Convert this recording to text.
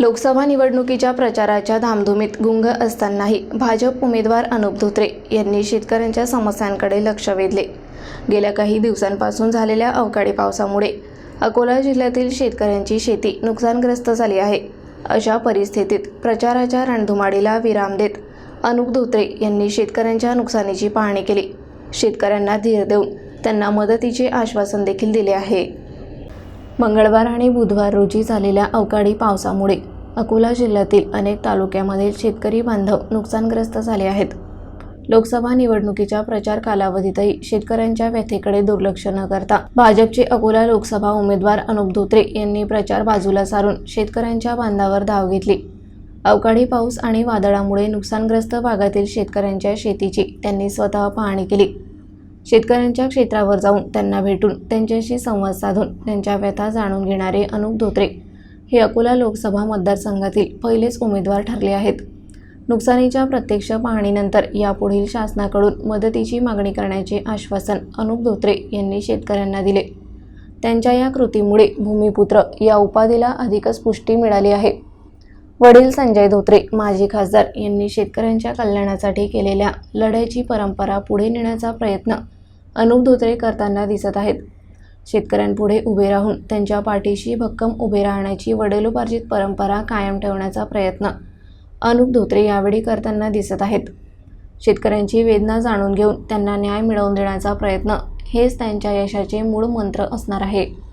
लोकसभा निवडणुकीच्या प्रचाराच्या धामधुमीत गुंग असतानाही भाजप उमेदवार अनुप धोत्रे यांनी शेतकऱ्यांच्या समस्यांकडे लक्ष वेधले. गेल्या काही दिवसांपासून झालेल्या अवकाळी पावसामुळे अकोला जिल्ह्यातील शेतकऱ्यांची शेती नुकसानग्रस्त झाली आहे. अशा परिस्थितीत प्रचाराच्या रणधुमाडीला विराम देत अनुप धोत्रे यांनी शेतकऱ्यांच्या नुकसानीची पाहणी केली. शेतकऱ्यांना धीर देऊन त्यांना मदतीचे आश्वासन देखील दिले आहे. मंगळवार आणि बुधवार रोजी झालेल्या अवकाळी पावसामुळे अकोला जिल्ह्यातील अनेक तालुक्यामधील शेतकरी बांधव नुकसानग्रस्त झाले आहेत. लोकसभा निवडणुकीच्या प्रचार कालावधीतही शेतकऱ्यांच्या व्यथेकडे दुर्लक्ष न करता भाजपचे अकोला लोकसभा उमेदवार अनुप धोत्रे यांनी प्रचार बाजूला सारून शेतकऱ्यांच्या बांधावर धाव घेतली. अवकाळी पाऊस आणि वादळामुळे नुकसानग्रस्त भागातील शेतकऱ्यांच्या शेतीची त्यांनी स्वतः पाहणी केली. शेतकऱ्यांच्या क्षेत्रावर जाऊन त्यांना भेटून त्यांच्याशी संवाद साधून त्यांच्या व्यथा जाणून घेणारे अनुप धोत्रे हे अकोला लोकसभा मतदारसंघातील पहिलेच उमेदवार ठरले आहेत. नुकसानीच्या प्रत्यक्ष पाहणीनंतर यापुढील शासनाकडून मदतीची मागणी करण्याचे आश्वासन अनुप धोत्रे यांनी शेतकऱ्यांना दिले. त्यांच्या या कृतीमुळे भूमिपुत्र या उपाधीला अधिकच पुष्टी मिळाली आहे. वडील संजय धोत्रे माजी खासदार यांनी शेतकऱ्यांच्या कल्याणासाठी केलेल्या लढ्याची परंपरा पुढे नेण्याचा प्रयत्न अनुप धोत्रे करताना दिसत आहेत. शेतकऱ्यांपुढे उभे राहून त्यांच्या पाठीशी भक्कम उभे राहण्याची वडिलोपार्जित परंपरा कायम ठेवण्याचा प्रयत्न अनुप धोत्रे यावेळी करताना दिसत आहेत. शेतकऱ्यांची वेदना जाणून घेऊन त्यांना न्याय मिळवून देण्याचा प्रयत्न हेच त्यांच्या यशाचे मूळ मंत्र असणार आहे.